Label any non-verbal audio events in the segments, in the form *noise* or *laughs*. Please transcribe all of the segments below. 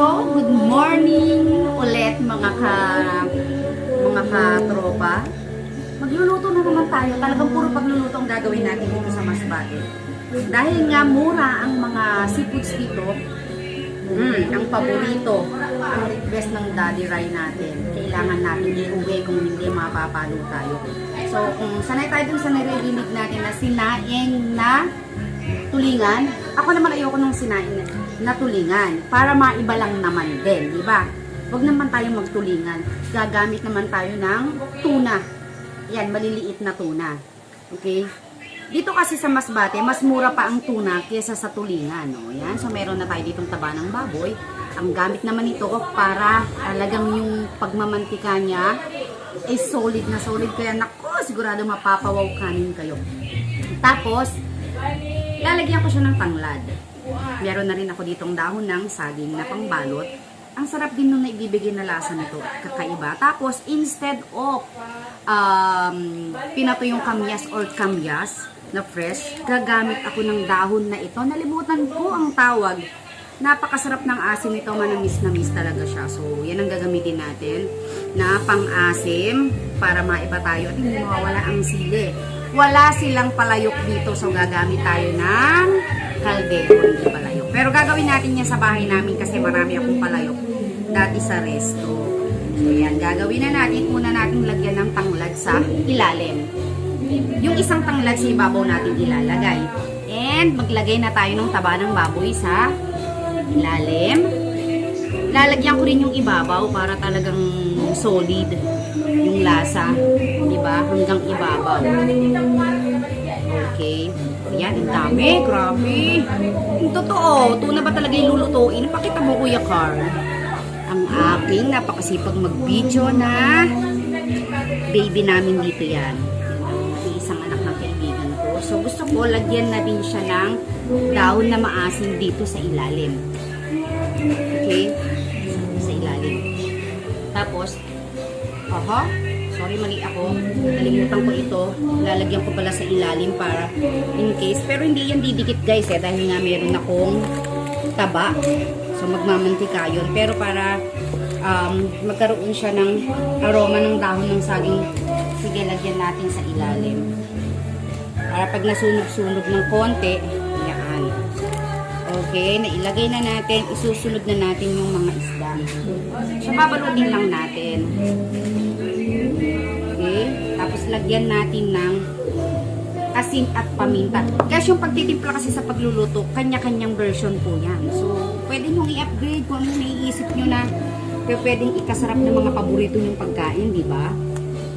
So, good morning ulit mga ka mga ka-tropa. Magluluto na naman tayo. Talagang puro pagluluto ang gagawin natin dito sa Masbate. Dahil nga mura ang mga seafoods dito, mm, ang paborito, ang request ng Daddy Rai natin. Kailangan natin iuwi kung hindi mapapalo tayo. So, kung sanay tayo dun sa naririnig natin na sinaing na tulingan, ako naman ayoko ng sinaing na, na tulingan para maiba lang naman din, di ba? Huwag naman tayong magtulingan. Gagamit naman tayo ng tuna. Yan, maliliit na tuna. Okay? Dito kasi sa Masbate, mas mura pa ang tuna kaysa sa tulingan. No? Yan. So, meron na tayo ditong taba ng baboy. Ang gamit naman ito para talagang yung pagmamantika niya ay solid na solid. Kaya nako, sigurado mapapawaw kanin kayo. Tapos, lalagyan ko siya ng tanglad. Meron na rin ako ditong dahon ng saging na pangbalot. Ang sarap din nung naibibigay na lasa nito. Kakaiba. Tapos, instead of um, pinato yung kamyas or kamyas na fresh, gagamit ako ng dahon na ito. Nalimutan ko ang tawag. Napakasarap ng asim nito. Manamis na miss talaga siya. So, yan ang gagamitin natin na pang-asim para maiba tayo at hindi mawawala ang sili. Wala silang palayok dito. So, gagamit tayo ng kaldero, hindi palayok. Pero gagawin natin yan sa bahay namin kasi marami akong palayok dati sa resto. So, yan. Gagawin na natin. Una natin lagyan ng tanglad sa ilalim. Yung isang tanglad sa ibabaw natin ilalagay. And maglagay na tayo ng taba ng baboy sa ilalim. Lalagyan ko rin yung ibabaw para talagang solid yung lasa. Diba? Hanggang ibabaw. Okay. Ayan, ang dami. Grabe. Yung totoo, tuna ba talaga yung lulutuin? Pakita mo, Kuya Carl. Ang aking napakasipag mag-video na baby namin dito yan. Yung isang anak ng kaibigan ko. So, gusto ko, lagyan na din siya ng dahon na maasim dito sa ilalim. Okay? Sa ilalim. Tapos, aha, sorry mali ako. Nalimutan ko ito. Lalagyan ko pala sa ilalim para in case. Pero hindi yan didikit guys eh. Dahil nga meron akong taba. So magmamantika yun. Pero para um, magkaroon siya ng aroma ng dahon ng saging, sige lagyan natin sa ilalim. Para pag nasunog-sunog ng konti, yan. Okay, nailagay na natin, isusunod na natin yung mga isda. So, babalutin lang natin. Lagyan natin ng asin at paminta. Kasi yung pagtitimpla kasi sa pagluluto, kanya-kanyang version po yan. So, pwede nyo i-upgrade kung ano naiisip nyo na pwedeng ikasarap ng mga paborito nyong pagkain, di ba?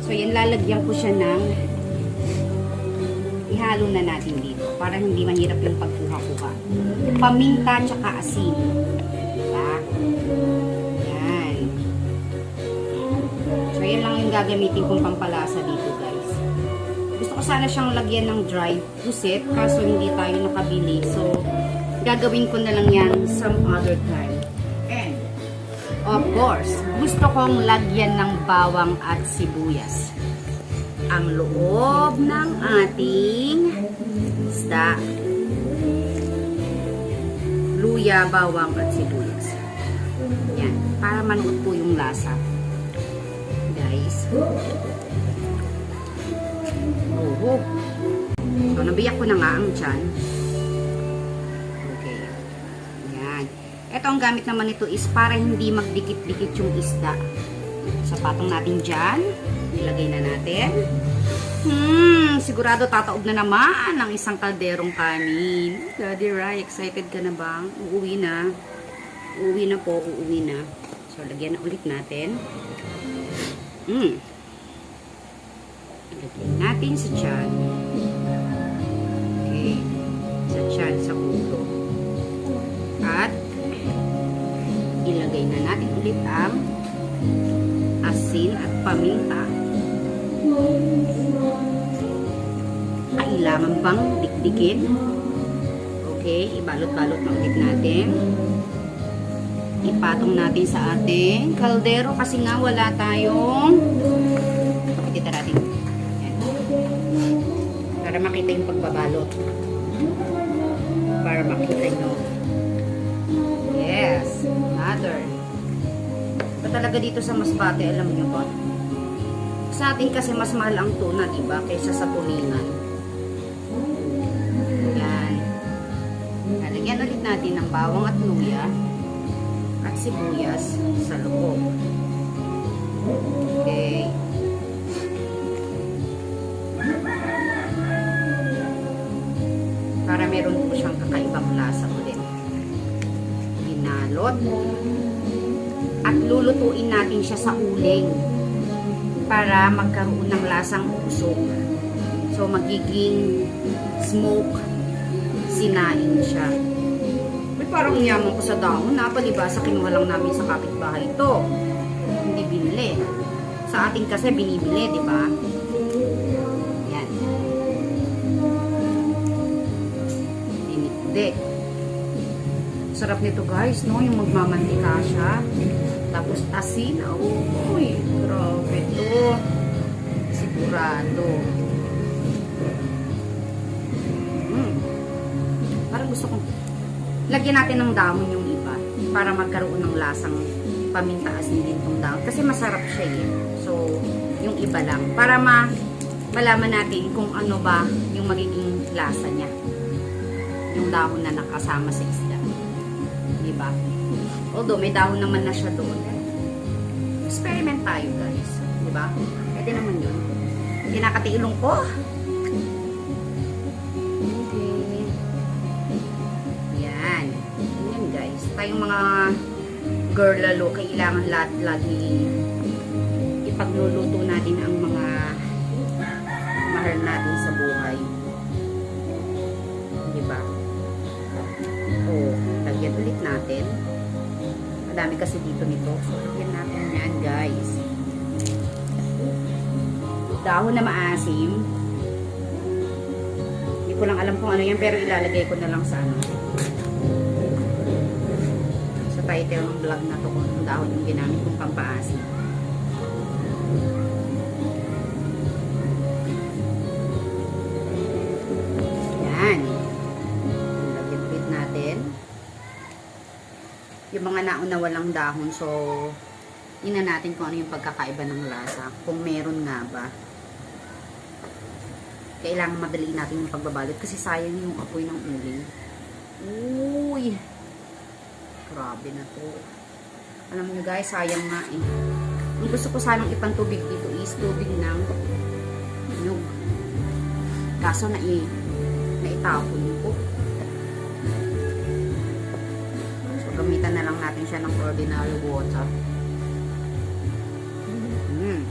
So, yan, lalagyan ko siya ng ihalo na natin dito para hindi mahirap yung pagkuha-kuha. Paminta tsaka asin. Diba? Yan. So, yan lang yung gagamitin kong pampalasa dito. Gusto ko sana siyang lagyan ng dried puset, kaso hindi tayo nakabili. So, gagawin ko na lang yan some other time. And, of course, gusto kong lagyan ng bawang at sibuyas ang loob ng ating isda. Luya, bawang at sibuyas. Yan, para manuot po yung lasa. Guys. Oo. So, nabiyak ko na nga ang tiyan. Okay. Yan. Ito ang gamit naman nito is para hindi magdikit-dikit yung isda. Sapatong natin dyan. Ilagay na natin. Hmm, sigurado tataob na naman ang isang kalderong kanin. Daddy Rai, excited ka na ba? Uuwi na. Uuwi na po, uuwi na. So, lagyan na ulit natin. Hmm. Lagyan natin sa tiyan. Okay. Sa tiyan, sa ulo. At, ilagay na natin ulit ang asin at paminta. Kailangan bang dikdikin? Okay, ibalot-balot na ulit natin. Ipatong natin sa ating kaldero kasi nga wala tayong pakita natin. Para makita yung pagbabalot. Para makita nyo. Yes. Not powder. Ba talaga dito sa Masbate, alam niyo ba? Sa atin kasi mas mahal ang tuna, di ba? Kaysa sa tulingan. Yan. Lalagyan ulit natin ng bawang at luya at sibuyas sa loob. Okay. Meron po siyang kakaibang lasa ulit. Binalot. At lulutuin natin siya sa uling para magkaroon ng lasang usok. So, magiging smoke sinain siya. May parang yaman ko sa dahon na palibasa kinuha lang namin sa kapitbahay ito. Hindi binili. Sa atin kasi binibili, di ba? Dinikdik. Sarap nito guys, no? Yung magmamantika siya. Tapos asin. Uy, grabe to. Sigurado. Mm. Parang gusto kong lagyan natin ng dahon yung iba para magkaroon ng lasang paminta asin din tong dahon. Kasi masarap siya eh. So, yung iba lang. Para ma malaman natin kung ano ba yung magiging lasa niya. Yung dahon na nakasama sa isda. Diba? Although, may dahon naman na siya doon. Experiment tayo, guys. Diba? Pwede naman yun. Kinakatiilong ko. Okay. Yan. Yan, guys. Tayong mga girl lalo, kailangan lahat lagi ipagluluto natin ang mga mahal natin sa buhay. Diba? Ulit natin. Madami kasi dito nito. So, lagyan natin yan, guys. Dahon na maasim. Hindi ko lang alam kung ano yan, pero ilalagay ko na lang sa ano. Sa title ng vlog na to, kung dahon yung ginamit kong pampaasim. Yung mga nauna walang dahon, so ina natin kung ano yung pagkakaiba ng lasa. Kung meron nga ba. Kailangan madaliin natin yung pagbabalot kasi sayang yung apoy ng uling. Uy! Grabe na to. Alam nyo guys, sayang nga eh. Ang gusto ko sanang ipantubig dito is tubig ng nyug. Kaso na eh, naitapon ko. Gamitan na lang natin siya ng ordinary water. Mm.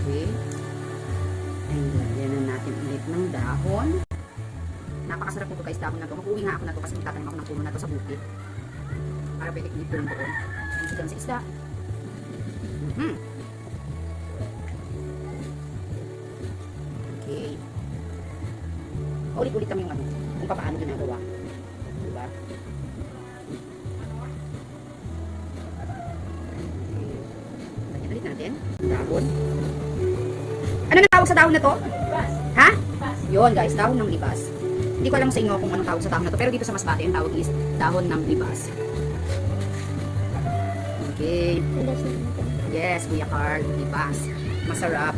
Okay. And lagyan na natin ulit ng dahon. Napakasarap nito guys, dahon na to. Mag-uwi nga ako na to kasi magtatanim ako ng puno na to sa bukid. Para pwede ko doon doon. Dito lang sa isda. Mhm. Okay. Ulit-ulit kami yung ano, kung paano ginagawa. Diba? Lagyan ulit natin. Dahon. Ano na tawag sa dahon na to? Ha? Yun guys, dahon ng libas. Hindi ko alam sa inyo kung anong tawag sa dahon na to. Pero dito sa Masbate, ang tawag is dahon ng libas. Okay. Yes, Kuya Carl, libas. Masarap.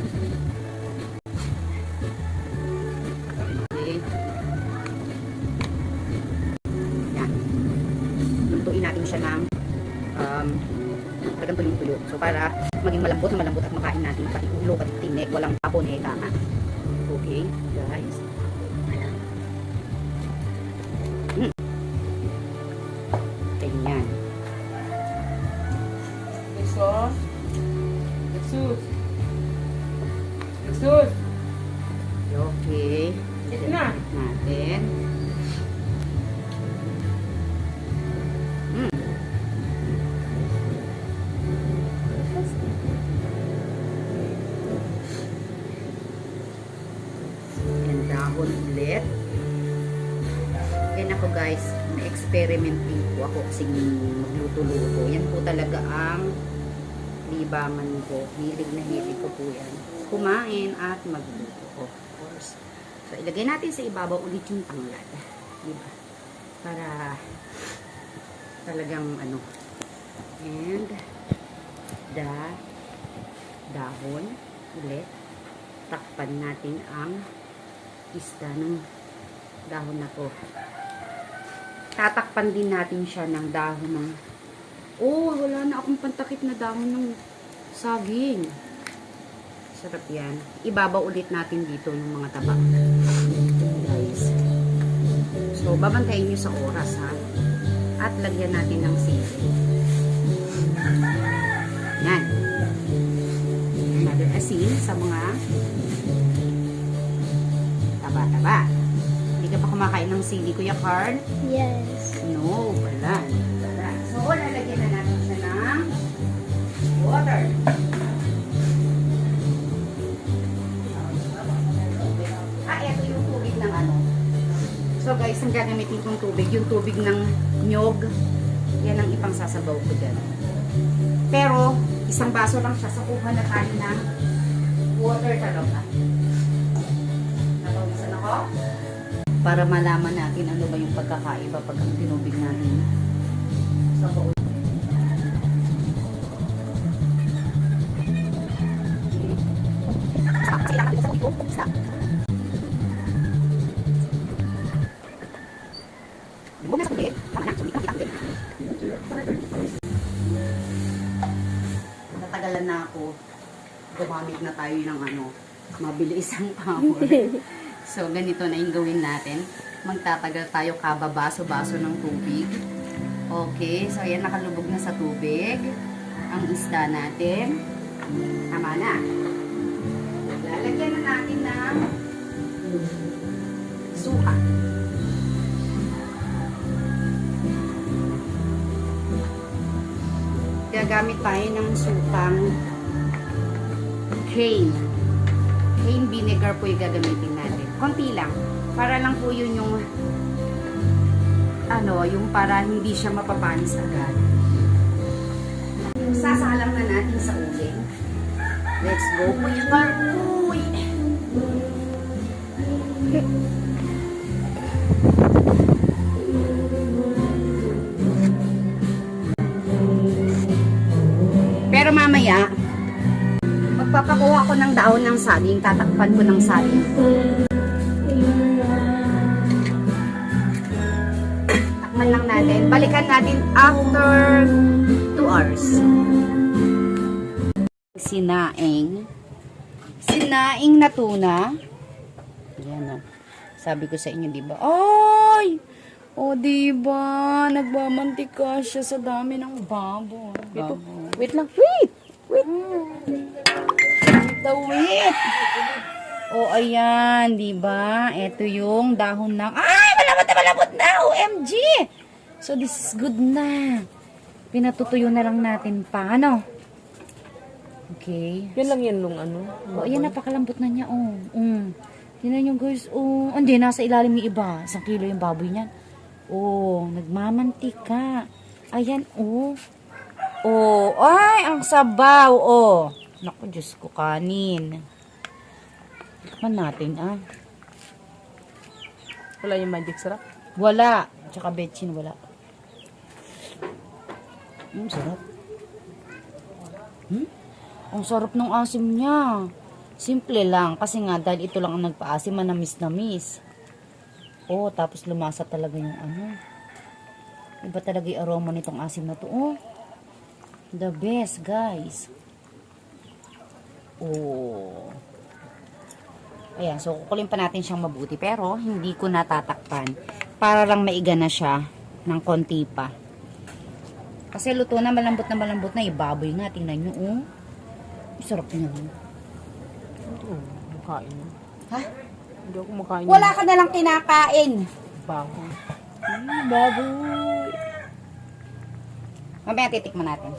Para maging malambot na malambot at makain natin pati ulo, pati tinik, walang tapon eh, kama. Okay, guys. Mm. Dahon ulit. Yan ako guys, na-experiment din po ako kasi magluto-luto. Yan po talaga ang libangan ko. Hilig na hilig ko po yan. Kumain at magluto of course. So, ilagay natin sa ibabaw ulit yung tanglad. Diba? Para talagang ano. And the dahon ulit. Takpan natin ang isda ng dahon na to. Tatakpan din natin siya ng dahon ng Oh, wala na akong pantakip na dahon ng saging. Sarap yan. Ibabaw ulit natin dito yung mga taba. Guys. So, babantayin nyo sa oras ha. At lagyan natin ng sili. Yan. Another asin sa mga taba-taba. Hindi ka pa kumakain ng sili, Kuya Carl? Yes. No, wala. Wala. So, lalagyan na natin siya ng water. Ah, eto yung tubig ng ano. So guys, ang gagamitin kong tubig, yung tubig ng nyog, yan ang ipang sasabaw ko dyan. Pero, isang baso lang siya, so kuha na tayo ng water talaga. Ako? Para malaman natin ano ba yung pagkakaiba pag ang tinubig natin sa baul. Natagalan na ako. Gumamit na tayo ng ano, mabilis ang power. *laughs* So, ganito na yung gawin natin. Magtatagal tayo kada baso-baso ng tubig. Okay, so ayan, nakalubog na sa tubig. Ang isda natin. Tama na. Lalagyan na natin ng suka. Gagamit tayo ng sukang cane cane vinegar po yung gagamitin natin. Konti lang. Para lang po yun yung ano, yung para hindi siya mapapanis agad. Sasalang na natin sa uling. Let's go, Kuya Barboy! Pero mamaya, magpapakuha ko ng daon ng saging, tatakpan ko ng saging. Balikan natin after 2 hours. Sinaing. Sinaing na tuna. Yan o. Sabi ko sa inyo, di ba? Ay! O, di ba? Nagmamantika siya sa dami ng baboy. Ito. Wait lang. Wait! The wheat. O, ayan, di ba? Ito yung dahon ng... Ay, malambot na malambot na! OMG! So, this is good na. Pinatutuyo na lang natin pa, ano? Okay. Yan lang yan nung ano. O, ayan, napakalambot na niya, oh. Mm. Tingnan nyo, guys, oh. Hindi, nasa ilalim yung iba. Isang kilo yung baboy niyan. Oh, nagmamantika. Ayan, oh. Oh, ay, ang sabaw, oh. Naku, Diyos ko, kanin. Tikman natin, ah. Wala yung magic sarap. Wala. Tsaka betchin, wala. Hmm, sarap. Hmm? Ang sarap ng asim niya. Simple lang. Kasi nga, dahil ito lang ang nagpaasim, manamis-namis. Oh, tapos lumasa talaga yung ano. Iba talaga yung aroma nitong asim na to. Oh, the best, guys. Oh. Ayan, so kukulin pa natin siyang mabuti. Pero, hindi ko natatakpan. Para lang maiga na siya ng konti pa. Kasi luto na, malambot na malambot na. Ibaboy nga, tingnan nyo, oh. Sarap niya. Ito, makain. Ha? Hindi ako makain. Wala ka na lang kinakain. Bago. Hmm, baboy. Mamaya titikman natin.